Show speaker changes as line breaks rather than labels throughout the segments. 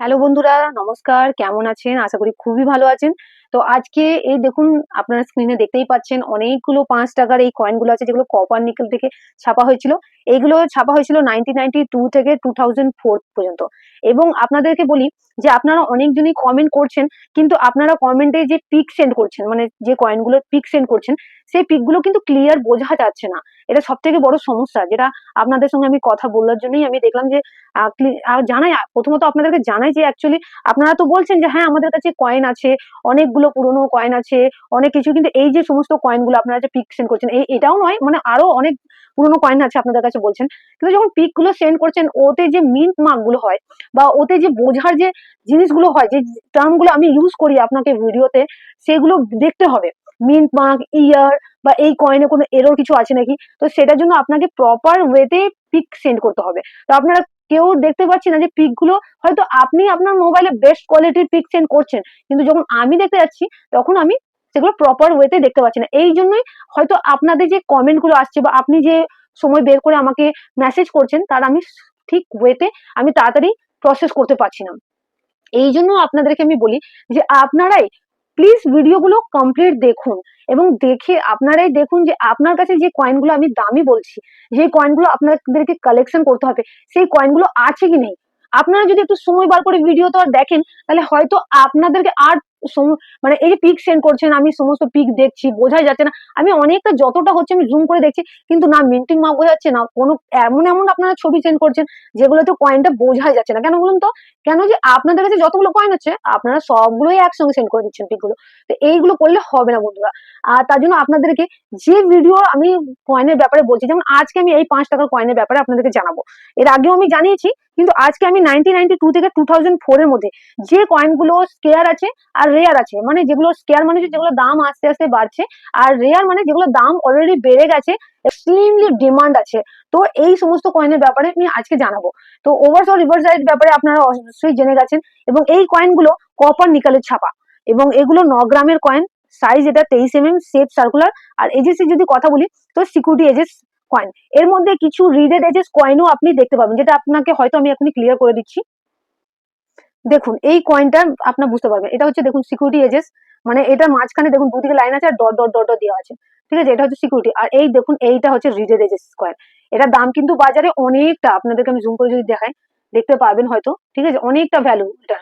Hello বন্ধুরা নমস্কার। কেমন আছেন? আশা করি খুবই ভালো আছেন। তো আজকে এই দেখুন, আপনারা স্ক্রিনে দেখতেই পাচ্ছেন অনেকগুলো পাঁচ টাকার এই কয়েনগুলো আছে, যেগুলো কপার নিকেল থেকে ছাপা হয়েছিল। এইগুলো ছাপা হয়েছিল নাইনটিন নাইনটি টু থেকে টু থাউজেন্ড ফোর পর্যন্ত। এবং আপনাদেরকে বলি যে আপনারা অনেকজনই কমেন্ট করছেন, কিন্তু আপনারা কমেন্টে যে পিক সেন্ড করছেন মানে যে কয়েনগুলোর পিক সেন্ড করছেন, সেই পিকগুলো কিন্তু ক্লিয়ার বোঝা যাচ্ছে না। এটা সব থেকে বড় সমস্যা, যেটা আপনাদের সঙ্গে আমি কথা বলার জন্যই আমি দেখলাম যে জানাই, প্রথমত আপনাদেরকে জানাই যে অ্যাকচুয়ালি আপনারা তো বলছেন যে হ্যাঁ আমাদের কাছে কয়েন আছে অনেকগুলো পুরনো কয়েন আছে, অনেক কিছু, কিন্তু এই যে সমস্ত কয়েনগুলো আপনারা যে পিক সেন্ড করছেন এই এটাও নয় মানে আরও অনেক পুরনো কয়েন আছে আপনাদের কাছে বলছেন। কিন্তু যখন পিকগুলো সেন্ড করছেন, ওতে যে মিন্ট মার্কগুলো হয়, বা ওতে যে বোঝার যে জিনিসগুলো হয়, যে টার্মগুলো আমি ইউজ করি আপনাকে ভিডিওতে সেগুলো দেখতে হবে। মিন্ট মার্ক ইয়ার বা এই কয়েনে কোনো এরর কিছু আছে নাকি? তো সেটার জন্য আপনাকে প্রপার ওয়েতে পিক সেন্ড করতে হবে। তো আপনারা কেউ দেখতে পাচ্ছি না যে পিকগুলো, হয়তো আপনি আপনার মোবাইলে বেস্ট কোয়ালিটির পিক সেন্ড করছেন। কিন্তু যখন আমি দেখতে যাচ্ছি, তখন আমি সেগুলো প্রপার ওয়েতে দেখতে পাচ্ছি না। এই জন্যই হয়তো আপনাদের যে কমেন্টগুলো আসছে বা আপনি যে সময় বের করে আমাকে মেসেজ করছেন, তার আমি ঠিক ওয়েতে আমি তাড়াতাড়ি প্রসেস করতে পারছি না। এই জন্য আপনাদেরকে আমি বলি যে আপনারাই প্লিজ ভিডিওগুলো কমপ্লিট দেখুন। এবং দেখে আপনারাই দেখুন যে আপনার কাছে যে কয়েনগুলো আমি দামি বলছি, যে কয়েনগুলো আপনাদেরকে কালেকশন করতে হবে, সেই কয়েনগুলো আছে কি নেই? আপনারা যদি একটু সময় বার করে ভিডিও তো আর দেখেন, তাহলে হয়তো আপনাদেরকে আর মানে এই যে পিক সেন্ড করছেন, আমি সমস্ত পিক দেখছি, বোঝাই যাচ্ছে না। আমি অনেকটা যতটা হচ্ছে আমি জুম করে দেখছি, কিন্তু না মিন্টিং মার্ক বোঝাচ্ছে না। কোনো, এমন এমন আপনারা ছবি সেন্ড করছেন যেগুলোতে কয়েনটা বোঝাই যাচ্ছে না। কেন বলুন তো? কেন যে আপনাদের কাছে যতগুলো কয়েন আছে, আপনারা সবগুলোই একসঙ্গে সেন্ড করে দিচ্ছেন পিকগুলো তো এইগুলো করলে হবে না বন্ধুরা। আর তার জন্য আপনাদেরকে যে ভিডিও আমি কয়েনের ব্যাপারে বলছি, যেমন আজকে আমি এই পাঁচ টাকার কয়েনের ব্যাপারে আপনাদেরকে জানাব। এর আগেও আমি জানিয়েছি কিন্তু আজকে আমি নাইনটিন নাইনটি টু থেকে টু থাউজেন্ড ফোর এর মধ্যে যে কয়েনগুলো স্কেয়ার আছে আর রেয়ার আছে মানে যেগুলো স্কেয়ার মানে যেগুলো দাম আস্তে আস্তে বাড়ছে আর রেয়ার মানে যেগুলো দাম অলরেডি বেড়ে গেছে এক্সট্রিমলি ডিমান্ড আছে। তো এই সমস্ত কয়েনের ব্যাপারে আমি আজকে জানাব। তো ওভার্স রিভার্স ব্যাপারে আপনারা অবশ্যই জেনে গেছেন এবং এই কয়েনগুলো কপার নিকালের ছাপা এবং এগুলো ন গ্রামের কয়েন সাইজ এটা তেইশ এম এম সেফ সার্কুলার আর এজেসি যদি কথা বলি, তো সিকিউরিটি এজেস কয়েন এর মধ্যে কিছু রিডেড এজেস কয়েনও আপনি দেখতে পাবেন, যেটা আপনাকে হয়তো আমি এখনই ক্লিয়ার করে দিচ্ছি। দেখুন, এই কয়েনটা আপনার বুঝতে পারবেন। এটা হচ্ছে, দেখুন সিকিউরিটি এজেস মানে এটা মাঝখানে, দেখুন, দুদিকে লাইন আছে আর ডট ডট ডট দেওয়া আছে। ঠিক আছে? এটা হচ্ছে সিকিউরিটি আর এই, দেখুন, এইটা হচ্ছে রিডেড এজেস কয়েন এটার দাম কিন্তু বাজারে অনেকটা, আপনাদেরকে আমি জুম করে যদি দেখাই, দেখতে পাবেন হয়তো। ঠিক আছে? অনেকটা ভ্যালু এটা।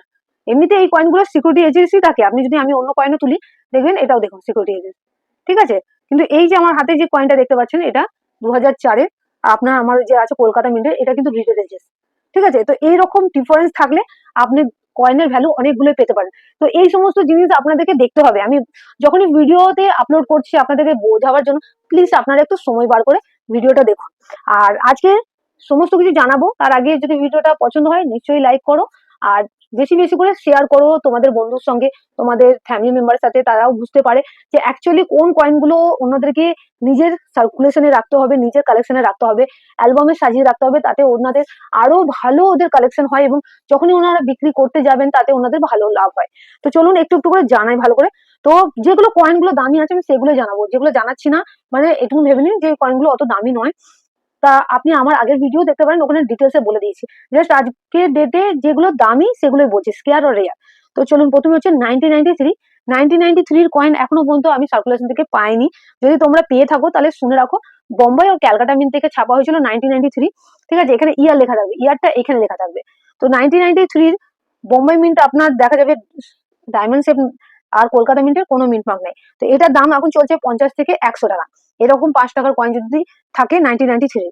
এমনিতে এই কয়েনগুলো সিকিউরিটি এজেন্সি থাকে। আপনি যদি আমি অন্য কয়েনও তুলি, দেখবেন এটাও দেখুন সিকিউরিটি এজেন্সি ঠিক আছে? কিন্তু এই যে আমার হাতে যে কয়েনটা দেখতে পাচ্ছেন, এটা দু হাজার চারের আপনার আমার যে আছে কলকাতা মিন্টের এটা কিন্তু রিটেল এজেন্সি ঠিক আছে? তো এইরকম ডিফারেন্স থাকলে আপনি কয়েনের ভ্যালু অনেকগুলো পেতে পারেন। তো এই সমস্ত জিনিস আপনাদেরকে দেখতে হবে। আমি যখনই ভিডিওতে আপলোড করছি আপনাদেরকে বোঝাবার জন্য প্লিজ আপনারা একটু সময় বার করে ভিডিওটা দেখুন। আর আজকে সমস্ত কিছু জানাব। তার আগে যদি ভিডিওটা পছন্দ হয়, নিশ্চয়ই লাইক করো। আর বেশি বেশি করে শেয়ার করো তোমাদের বন্ধুর সঙ্গে, তোমাদের ফ্যামিলি মেম্বার সাথে, তারাও বুঝতে পারে যে অ্যাকচুয়ালি কোন কয়েনগুলো অন্যদেরকে নিজের সার্কুলেশনে রাখতে হবে, নিজের কালেকশনে রাখতে হবে অ্যালবামে সাজিয়ে রাখতে হবে, তাতে ওনাদের আরও ভালো ওদের কালেকশন হয় এবং যখনই ওনারা বিক্রি করতে যাবেন, তাতে ওনাদের ভালো লাভ হয়। তো চলুন একটু একটু করে জানাই ভালো করে। তো যেগুলো কয়েনগুলো দামি আছে আমি সেগুলো জানাব। যেগুলো জানাচ্ছি না মানে এটুকু ভেবে নিন যে কয়েনগুলো অত দামি নয়। তা আপনি আমার আগের ভিডিও দেখতে পারেন, ওখানে ডিটেলসে বলে দিয়েছি। জাস্ট আজকের ডেটে যেগুলো দামি, সেগুলোই বলছি স্কেয়ার ও রেয়ার তো চলুন, প্রথমে হচ্ছে nineteen ninety three nineteen ninety থ্রির কয়েন এখনও পর্যন্ত আমি সার্কুলেশন থেকে পাইনি। যদি তোমরা পেয়ে থাকো, তাহলে শুনে রাখো বোম্বাই আর ক্যালকাটা মিন থেকে ছাপা হয়েছিল নাইনটিন নাইনটি থ্রি ঠিক আছে, এখানে ইয়ার লেখা থাকবে ইয়ারটা এখানে লেখা থাকবে। তো নাইনটিন নাইনটি থ্রির বোম্বাই মিন্ট আপনার দেখা যাবে ডায়মন্ড শেপ আর কলকাতা মিন্টের কোনো মিন্ট মার্ক নেই। তো এটার দাম এখন চলছে পঞ্চাশ থেকে একশো টাকা। এরকম পাঁচ টাকার কয়েন যদি থাকে নাইনটিন নাইনটি থ্রি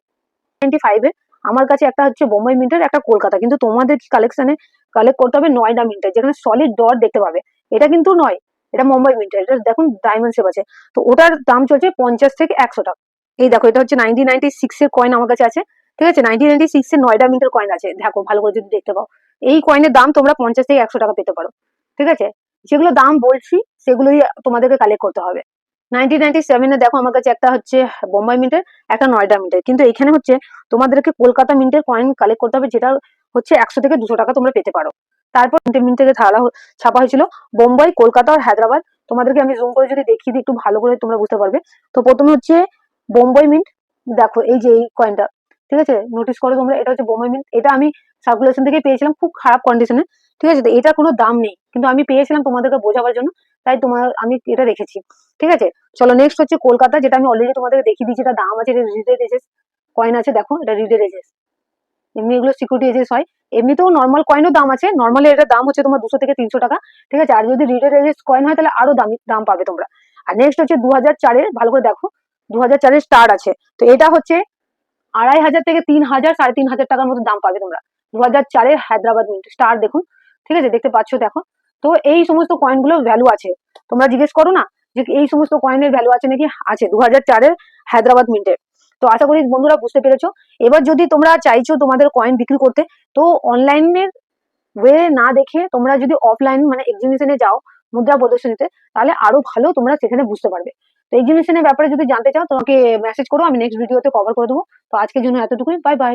নাইনটি ফাইভে আমার কাছে একটা হচ্ছে বোম্বাই মিন্টের একটা কলকাতা। কিন্তু তোমাদের কালেকশনে কালেক্ট করতে হবে নয়ডা মিন্টের, যেখানে সলিড ডট দেখতে পাবে। এটা কিন্তু নয়, এটা মুম্বাই মিন্টের। এটা দেখুন ডায়মন্ড শেপ আছে। তো ওটার দাম চলছে পঞ্চাশ থেকে একশো টাকা। এই দেখো, এটা হচ্ছে নাইনটিন নাইনটি সিক্স এর কয়েন আমার কাছে আছে। ঠিক আছে? নাইনটিন নাইনটি সিক্স এর নয়ডা মিন্টের কয়েন আছে। দেখো, ভালো করে যদি দেখতে পাও। এই কয়েনের দাম তোমরা পঞ্চাশ থেকে একশো টাকা পেতে পারো। ঠিক আছে? যেগুলো দাম বলছি, সেগুলোই তোমাদেরকে কালেক্ট করতে হবে। নাইনটিন নাইনটি সেভেনে দেখো আমার কাছে একটা হচ্ছে বোম্বাই মিন্টের, একটা নয়ডা মিন্টের। কিন্তু এখানে হচ্ছে তোমাদেরকে কলকাতা মিন্টের কয়েন কালেক্ট করতে হবে, যেটা হচ্ছে একশো থেকে দুশো টাকা তোমরা পেতে পারো। তারপর মিন্ট থেকে হ- ছাপা হয়েছিল বোম্বাই, কলকাতা আর হায়দ্রাবাদ। তোমাদেরকে আমি জুম করে যদি দেখিয়ে দিই, একটু ভালো করে তোমরা বুঝতে পারবে। তো প্রথমে হচ্ছে বোম্বাই মিন্ট, দেখো এই যে এই কয়েনটা ঠিক আছে? নোটিস করো তোমরা, এটা হচ্ছে বোম্বাই মিন্ট। এটা আমি সার্কুলেশন থেকে পেয়েছিলাম খুব খারাপ কন্ডিশনে ঠিক আছে? তো এটা কোনো দাম নেই। কিন্তু আমি পেয়েছিলাম তোমাদেরকে বোঝাবার জন্য, তাই তোমার, আমি এটা রেখেছি। ঠিক আছে? চলো নেক্সট হচ্ছে কলকাতা, যেটা আমি অলরেডি তোমাদেরকে দেখিয়ে দিয়েছি। এটা দাম আছে, এটা রিডেড এজেস কয়েন আছে, দেখো, এটা রিডেড এজেস এমনি এগুলো সিকিউরিটি এজেস হয়। এমনিতেও নর্মাল কয়েনও দাম আছে। নর্মালি এটার দাম হচ্ছে তোমার দুশো থেকে তিনশো টাকা। ঠিক আছে? আর যদি রিডেড এজেস কয়েন হয়, তাহলে আরও দামি, দাম পাবে তোমরা। আর নেক্সট হচ্ছে দু হাজার চারের ভালো করে দেখো দু হাজার চারের স্টার আছে। তো এটা হচ্ছে আড়াই হাজার থেকে তিন হাজার, সাড়ে তিন হাজার টাকার মতো দাম পাবে তোমরা। দু হাজার চারের হায়দ্রাবাদ মিন্ট স্টার দেখুন। ঠিক আছে? দেখতে পাচ্ছ দেখো? তো এই সমস্ত কয়েনগুলো ভ্যালু আছে। তোমরা জিজ্ঞেস করো না যে এই সমস্ত কয়েনের ভ্যালু আছে নাকি? আছে। দু হাজার হায়দ্রাবাদ মিন্টের তো আশা করি বন্ধুরা বুঝতে পেরেছ। এবার যদি তোমরা চাইছো তোমাদের কয়েন বিক্রি করতে, তো অনলাইনের ওয়ে না দেখে তোমরা যদি অফলাইন মানে এক্সিবিশনে যাও, মুদ্রা প্রদর্শনীতে, তাহলে আরও ভালো তোমরা সেখানে বুঝতে পারবে। তো এক্সিবিশনের ব্যাপারে যদি জানতে চাও, তোমাকে মেসেজ করো, আমি নেক্সট ভিডিওতে কভার করে দেবো। তো আজকের জন্য এতটুকুই। Bye bye